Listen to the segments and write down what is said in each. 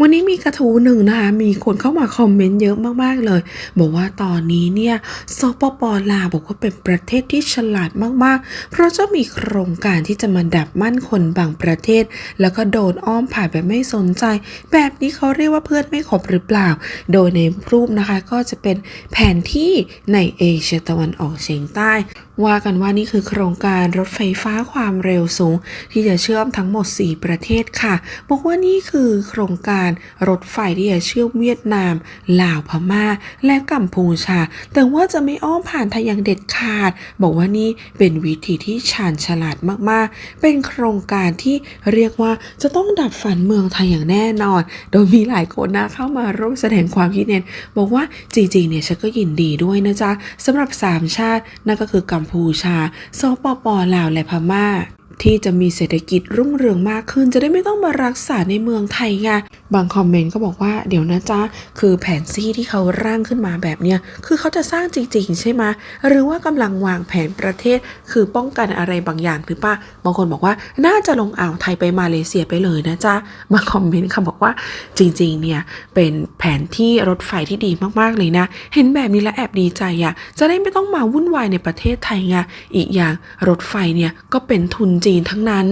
วันนี้มีกระทู้หนึ่งนะคะ มีคนเข้ามาคอมเมนต์เยอะมากๆเลย บอกว่าตอนนี้เนี่ยสปปลาวบอกว่าเป็นประเทศที่ฉลาดมากๆ เพราะจะมีโครงการที่จะมาดับมั่นคนบางประเทศ แล้วก็โดนอ้อมผ่านแบบไม่สนใจ แบบนี้เขาเรียกว่าเพื่อนไม่คบหรือเปล่า โดยในรูปนะคะก็จะเป็นแผนที่ในเอเชียตะวันออกเฉียงใต้ ว่ากันว่านี่คือโครงการรถไฟฟ้าความเร็วสูง ที่จะเชื่อมทั้งหมด 4 ประเทศค่ะ บอกว่านี่คือโครงการรถไฟที่จะเชื่อมเวียดนาม ลาวพม่า และกัมพูชา แต่ว่าจะไม่อ้อมผ่านไทยอย่างเด็ดขาด บอกว่านี่เป็นวิธีที่ชาญฉลาดมากๆ เป็นโครงการที่เรียกว่าจะต้องดับฝันเมืองไทยอย่างแน่นอน โดยมีหลายคนนะเข้ามาร่วมแสดงความคิดเห็นบอกว่าจริงๆเนี่ยฉันก็ยินดีด้วยนะจ๊ะสำหรับ 3 ชาตินั่นก็คือกัมพูชา สปปลาวและพม่า ที่จะมีเศรษฐกิจรุ่งเรืองมากขึ้น จะได้ไม่ต้องมารักษาในเมืองไทยไงบางคอมเมนต์ก็บอกว่าเดี๋ยวนะจ๊ะคือแผนซี่ที่เขาร่างขึ้นมาแบบเนี้ยคือเขาจะสร้างจริง ๆ ใช่ไหมหรือว่ากำลังวางแผนประเทศ คือป้องกันอะไรบางอย่างหรือปล่าบางคนบอกว่าน่าจะลงอ่าวไทยไปมาเลเซียไปเลยนะจ๊ะบางคอมเมนต์ค่ะบอกว่าจริงๆเนี่ยเป็นแผนที่รถไฟที่ดีมากๆเลยนะ เห็นแบบนี้แล้วแอบดีใจอะจะได้ไม่ต้องมาวุ่นวายในประเทศไทยไงอีกอย่างรถไฟเนี่ยก็เป็นทุนจนทั้งนั้น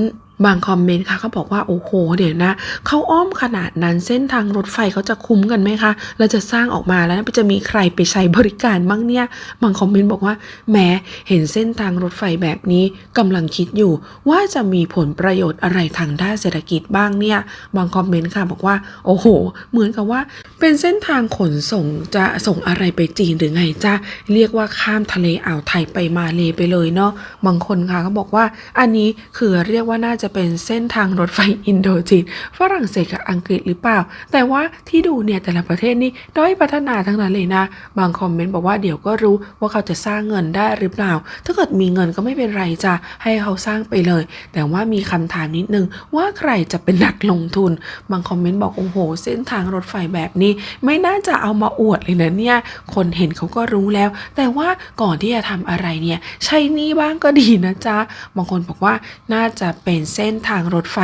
บางคอมเมนต์ค่ะเขาบอกว่าโอ้โหเดี๋ยวนะเขาอ้อมขนาดนั้นเส้นทางรถไฟเขาจะคุ้มกันไหมคะเราจะสร้างออกมาแล้วจะมีใครไปใช้บริการบ้างเนี่ย บางคอมเมนต์บอกว่าแหมเห็นเส้นทางรถไฟแบบนี้กำลังคิดอยู่ ว่าจะมีผลประโยชน์อะไรทางด้านเศรษฐกิจบ้างเนี่ย บางคอมเมนต์ค่ะบอกว่าโอ้โห เหมือนกับว่า เป็นเส้นทางขนส่งจะส่งอะไรไปจีนหรือไงจ้าเรียกว่าข้ามทะเลอ่าวไทยไปมาเลไปเลยเนาะบางคนค่ะเขาบอกว่าอันนี้คือเรียกว่าน่าจะเป็นเส้นทางรถไฟอินโดจีนฝรั่งเศสกับอังกฤษหรือเปล่า แต่ว่าที่ดูเนี่ยแต่ละประเทศนี่ด้อยพัฒนาทั้งนั้นเลยนะ บางคอมเมนต์บอกว่าเดี๋ยวก็รู้ว่าเขาจะสร้างเงินได้หรือเปล่า ถ้าเกิดมีเงินก็ไม่เป็นไรจ้ะให้เขาสร้างไปเลย แต่ว่ามีคำถามนิดนึงว่าใครจะเป็นนักลงทุน บางคอมเมนต์บอกโอ้โห เส้นทางรถไฟแบบนี้ ไม่น่าจะเอามาอวดเลยนะเนี่ย คนเห็นเขาก็รู้แล้ว แต่ว่าก่อนที่จะทำอะไรเนี่ยใช้นี่บ้างก็ดีนะจ๊ะบางคนบอกว่าน่าจะเป็นเส้นทางรถไฟ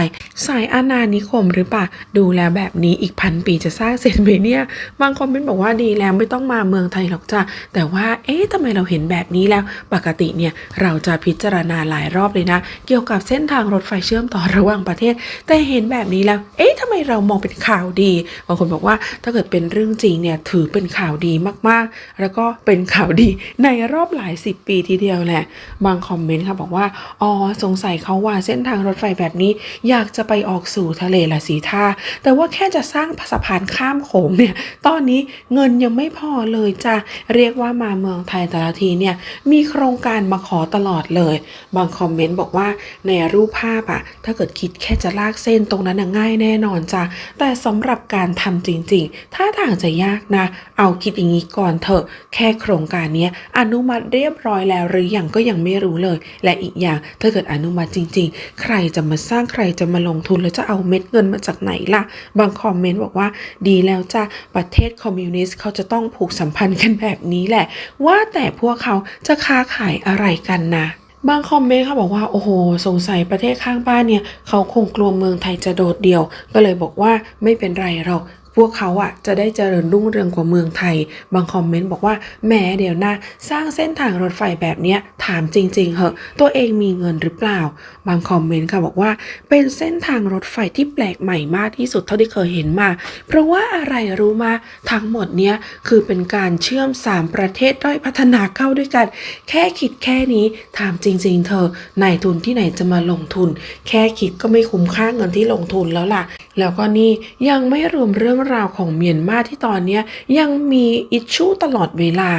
สายอาณานิคมหรือเปล่าดูแล้วแบบนี้อีกพันปีจะสร้างเสร็จไหมเนี่ย บางคอมเมนต์บอกว่าดีแล้วไม่ต้องมาเมืองไทยหรอกจ้ะแต่ว่าเอ๊ะทำไมเราเห็นแบบนี้แล้ว ปกติเนี่ยเราจะพิจารณาหลายรอบเลยนะ เกี่ยวกับเส้นทางรถไฟเชื่อมต่อระหว่างประเทศ แต่เห็นแบบนี้แล้ว เอ๊ะทำไมเรามองเป็นข่าวดี บางคนบอกว่าถ้าเกิดเป็นเรื่องจริงเนี่ยถือเป็นข่าวดีมากๆ แล้วก็เป็นข่าวดีในรอบหลายสิบปีทีเดียวแหละ บางคอมเมนต์ค่ะบอกว่า อ๋อ สงสัยเขาว่าเส้นทางรถไฟแบบนี้ อยากจะไปออกสู่ทะเลละสีท่า แต่ว่าแค่จะสร้างสะพานข้ามโขงเนี่ย ตอนนี้เงินยังไม่พอเลยจ้ะ เรียกว่ามาเมืองไทยแต่ละทีเนี่ยมีโครงการมาขอตลอดเลย บางคอมเมนต์บอกว่าในรูปภาพอะถ้าเกิดคิดแค่จะลากเส้นตรงนั้นง่ายแน่นอนจ้ะแต่สำหรับการทำจริงๆถ้าทางจะยากนะ เอาคิดอย่างนี้ก่อนเถอะ แค่โครงการเนี้ยอนุมัติเรียบร้อยแล้วหรือยังก็ยังไม่รู้เลย และอีกอย่างถ้าเกิดอนุมัติจริง ๆ ใครจะมาสร้างใครจะมาลงทุนแล้วจะเอาเม็ดเงินมาจากไหนล่ะ บางคอมเมนต์บอกว่าดีแล้วจ้ะประเทศคอมมิวนิสต์เขาจะต้องผูกสัมพันธ์กันแบบนี้แหละว่าแต่พวกเขาจะค้าขายอะไรกันนะบางคอมเมนต์เขาบอกว่าโอ้โห สงสัยประเทศข้างบ้านเนี่ย เขาคงกลัวเมืองไทยจะโดดเดี่ยว ก็เลยบอกว่าไม่เป็นไรหรอก พวกเขาอะจะได้เจริญรุ่งเรืองกว่าเมืองไทย บางคอมเมนต์บอกว่าแหมเดี๋ยวนะสร้างเส้นทางรถไฟแบบเนี้ยถามจริง ๆเหอะตัวเองมีเงินหรือเปล่า บางคอมเมนต์ค่ะบอกว่า เป็นเส้นทางรถไฟที่แปลกใหม่มากที่สุดเท่าที่เคยเห็นมา เพราะว่าอะไรรู้มาทั้งหมดเนี้ยคือเป็นการเชื่อม 3 ประเทศด้อยพัฒนาเข้าด้วยกัน แค่คิดแค่นี้ถามจริง ๆ เธอนายทุนที่ไหนจะมาลงทุน แค่คิดก็ไม่คุ้มค่าเงินที่ลงทุนแล้วล่ะแล้วก็นี่ยังไม่รวมเรื่องราวของเมียนมาที่ตอนนี้ยังมีอิชชูตลอดเวลา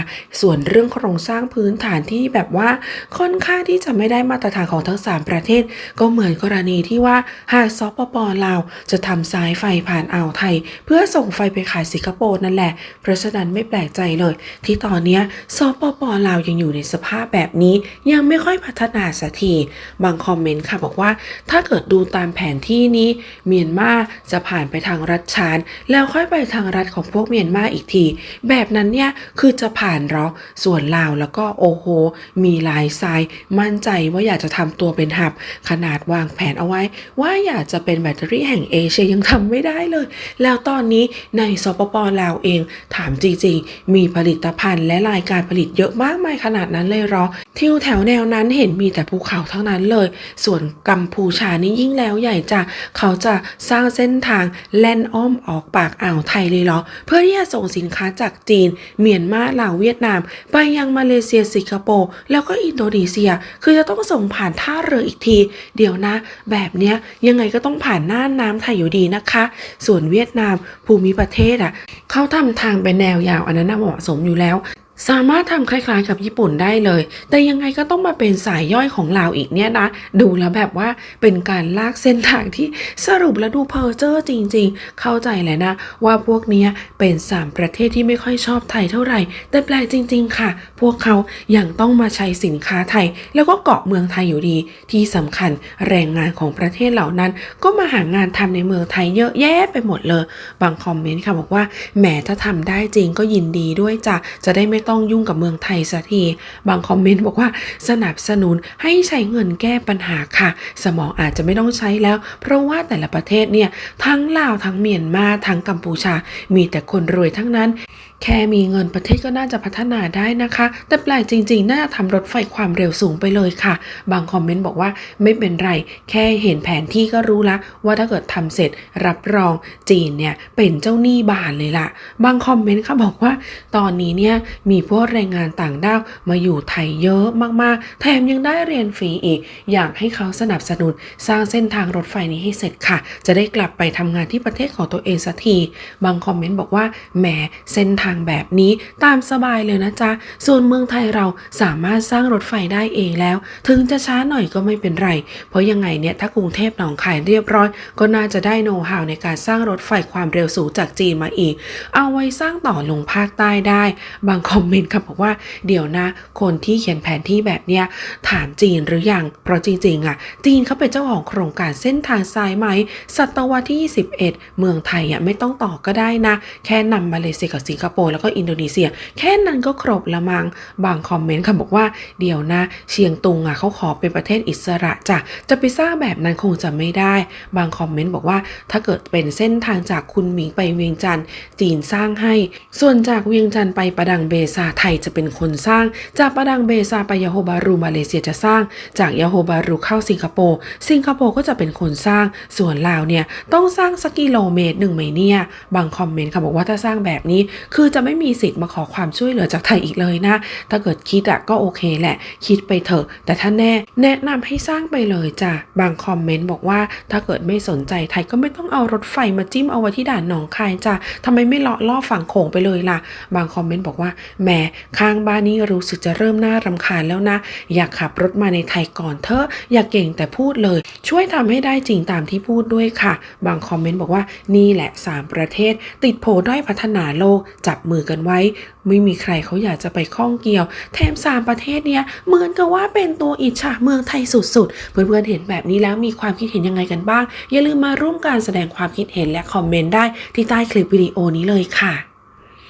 ส่วนเรื่องโครงสร้างพื้นฐานที่แบบว่าค่อนข้างที่จะไม่ได้มาตรฐานของทั้ง 3 ประเทศ ก็เหมือนกรณีที่ว่าหากสปปลาวจะทำสายไฟผ่านอ่าวไทย เพื่อส่งไฟไปขายสิงคโปร์นั่นแหละ เพราะฉะนั้นไม่แปลกใจเลย ที่ตอนนี้สปปลาวยังอยู่ในสภาพแบบนี้ยังไม่ค่อยพัฒนาสักทีบางคอมเมนต์ค่ะบอกว่า ถ้าเกิดดูตามแผนที่นี้เมียนมาจะผ่านไปทางรัฐชานแล้วค่อยไปทางรัฐของพวกเมียนมาอีกที แบบนั้นเนี่ยคือจะผ่านหรอ ส่วนลาวแล้วก็โอโห มีลายทราย มั่นใจว่าอยากจะทำตัวเป็นหับ ขนาดวางแผนเอาไว้ ว่าอยากจะเป็นแบตเตอรี่แห่งเอเชียยังทำไม่ได้เลย แล้วตอนนี้ในสปปลาวเองถามจริงๆ มีผลิตภัณฑ์และรายการผลิตเยอะมากมายขนาดนั้นเลยหรอทิวแถวแนวนั้นเห็นมีแต่ภูเขาทั้งนั้นเลย ส่วนกัมพูชานี่ยิ่งแล้วใหญ่จ้ะเขาจะสร้างเส้นทางแล่นอ้อมออกปากอ่าวไทยเลยเหรอ เพื่อที่จะส่งสินค้าจากจีน เมียนมาลาวเวียดนาม ไปยังมาเลเซียสิงคโปร์แล้วก็อินโดนีเซีย คือจะต้องส่งผ่านท่าเรืออีกที เดี๋ยวนะ แบบเนี้ยยังไงก็ต้องผ่านน่านน้ำไทยอยู่ดีนะคะ ส่วนเวียดนามภูมิประเทศอะเขาทำทางเป็นแนวยาวอันนั้นเหมาะสมอยู่แล้ว สามารถทำคล้ายๆกับญี่ปุ่นได้เลย แต่ยังไงก็ต้องมาเป็นสายย่อยของลาวอีกเนี่ยนะ ดูแล้วแบบว่าเป็นการลากเส้นทางที่สรุปแล้วดูเพอเจอร์จริง ๆ เข้าใจแหละนะ ว่าพวกเนี้ยเป็นสามประเทศที่ไม่ค่อยชอบไทยเท่าไหร่ แต่แปลกจริง ๆ ค่ะ พวกเขายังต้องมาใช้สินค้าไทย แล้วก็เกาะเมืองไทยอยู่ดี ที่สำคัญแรงงานของประเทศเหล่านั้น ก็มาหางานทำในเมืองไทยเยอะแยะไปหมดเลย บางคอมเมนต์ค่ะบอกว่าแหมถ้าทำได้จริงก็ยินดีด้วยจ้ะจะได้ไม่ต้องยุ่งกับเมืองไทยสักที บางคอมเมนต์บอกว่าสนับสนุนให้ใช้เงินแก้ปัญหาค่ะ สมองอาจจะไม่ต้องใช้แล้ว เพราะว่าแต่ละประเทศเนี่ยทั้งลาวทั้งเมียนมาทั้งกัมพูชา มีแต่คนรวยทั้งนั้น แค่มีเงินประเทศก็น่าจะพัฒนาได้นะคะ แต่แปลกจริงๆ น่าจะทำรถไฟความเร็วสูงไปเลยค่ะ บางคอมเมนต์บอกว่าไม่เป็นไร แค่เห็นแผนที่ก็รู้ละว่าถ้าเกิดทำเสร็จรับรองจีนเนี่ยเป็นเจ้าหนี้บานเลยล่ะ บางคอมเมนต์ค่ะบอกว่า ตอนนี้เนี่ยมีพวกแรงงานต่างด้าวมาอยู่ไทยเยอะมากๆ แถมยังได้เรียนฟรีอีก อยากให้เขาสนับสนุนสร้างเส้นทางรถไฟนี้ให้เสร็จค่ะ จะได้กลับไปทำงานที่ประเทศของตัวเองสักที บางคอมเมนต์บอกว่าแหมเส้นทางแบบนี้ตามสบายเลยนะจ๊ะ ส่วนเมืองไทยเราสามารถสร้างรถไฟได้เองแล้ว ถึงจะช้าหน่อยก็ไม่เป็นไร เพราะยังไงเนี่ยถ้ากรุงเทพหนองคายเรียบร้อย ก็น่าจะได้โน้ตฮาวในการสร้างรถไฟความเร็วสูงจากจีนมาอีก เอาไว้สร้างต่อลงภาคใต้ได้ บางคอมเมนต์ค่ะบอกว่าเดี๋ยวนะ คนที่เขียนแผนที่แบบเนี้ยถามจีนหรือยัง เพราะจริงๆอะจีนเขาเป็นเจ้าของโครงการเส้นทางสายไหม ศตวรรษที่ 21 เมืองไทยอะไม่ต้องต่อก็ได้นะ แค่นำมาเลเซียกับสิงคโปร์แล้วก็อินโดนีเซีย แค่นั้นก็ครบละมังบางคอมเมนต์ค่ะบอกว่าเดี๋ยวนะเชียงตุงอะเขาขอเป็นประเทศอิสระจ้ะจะไปสร้างแบบนั้นคงจะไม่ได้ บางคอมเมนต์บอกว่าถ้าเกิดเป็นเส้นทางจากคุณหมิงไปเวียงจันทร์จีนสร้างให้ ส่วนจากเวียงจันทร์ไปประดังเบซาไทยจะเป็นคนสร้าง จากประดังเบซาไปยาโฮบารูมาเลเซียจะสร้าง จากยาโฮบารูเข้าสิงคโปร์สิงคโปร์ก็จะเป็นคนสร้าง ส่วนลาวเนี่ยต้องสร้างสักกิโลเมตรหนึ่งไหมเนี่ย บางคอมเมนต์ค่ะบอกว่าถ้าสร้างแบบนี้คือือจะไม่มีสิทธิ์มาขอความช่วยเหลือจากไทยอีกเลยนะ ถ้าเกิดคิดอะก็โอเคแหละ คิดไปเถอะ แต่ถ้าแน่แนะนำให้สร้างไปเลยจ้ะ บางคอมเมนต์บอกว่า ถ้าเกิดไม่สนใจไทยก็ไม่ต้องเอารถไฟมาจิ้มเอาไว้ที่ด่านหนองคายจ้ะทำไมไม่เลาะล่อฝั่งโขงไปเลยล่ะ บางคอมเมนต์บอกว่าแหมข้างบ้านนี้รู้สึกจะเริ่มน่ารำคาญแล้วนะ อยากขับรถมาในไทยก่อนเถอะอย่าเก่งแต่พูดเลย ช่วยทำให้ได้จริงตามที่พูดด้วยค่ะ บางคอมเมนต์บอกว่านี่แหละ 3 ประเทศ ติดโผด้อยพัฒนาโลกจับมือกันไว้ ไม่มีใครเขาอยากจะไปข้องเกี่ยว แถมสามประเทศเนี้ยเหมือนกับว่าเป็นตัวอิจฉาเมืองไทยสุดๆ เพื่อนๆเห็นแบบนี้แล้วมีความคิดเห็นยังไงกันบ้าง อย่าลืมมาร่วมการแสดงความคิดเห็นและคอมเมนต์ได้ที่ใต้คลิปวิดีโอนี้เลยค่ะ